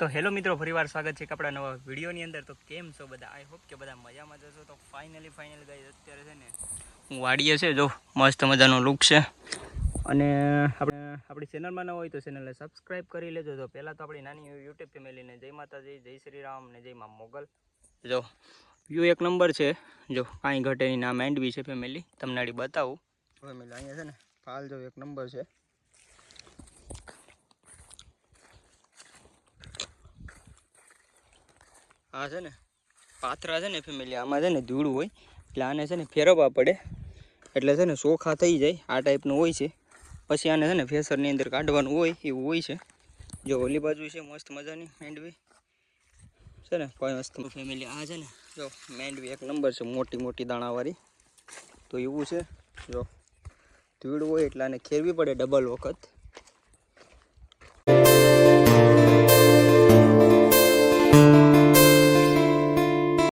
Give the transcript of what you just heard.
તો હેલો મિત્રો, ફરીવાર સ્વાગત છે કે આપણા નવા વિડીયોની અંદર. તો કેમ છો બધા? આઈ હોપ કે બધા મજામાં જશો તો ફાઇનલી ફાઇનલ ગાઈઝ અત્યારે છે ને હું વાડીએ છે, જો, મસ્ત મજાનો લુક છે. અને આપણે, આપણી ચેનલમાં ન હોય તો ચેનલને સબસ્ક્રાઈબ કરી લેજો. તો પહેલાં તો આપણી નાની યુટ્યુબ ફેમિલીને જય માતાજી, જય શ્રી રામ ને જય મા મોગલ. જો વ્યૂ એક નંબર છે. જો, કાંઈ ઘટેની નામ એન્ડ બી છે ફેમિલી તમને આડી બતાવું. ફેમિલી અહીંયા છે ને ફાલ જો એક નંબર છે. આ છે ને પાથરા છે ને ફેમિલી આમાં છે ને ધૂળ હોય, એટલે આને છે ને ફેરવવા પડે. એટલે છે ને ચોખા થઈ જાય, આ ટાઈપનું હોય છે. પછી આને છે ને ફેસરની અંદર કાઢવાનું હોય, એવું હોય છે. જો ઓલી બાજુ છે, મસ્ત મજાની મેંડવી. છે ને મસ્ત ફેમિલી આ છે ને, જો મેંડવી એક નંબર છે, મોટી મોટી દાણાવાળી. તો એવું છે, જો ધૂળ હોય એટલે આને ખેરવી પડે ડબલ વખત.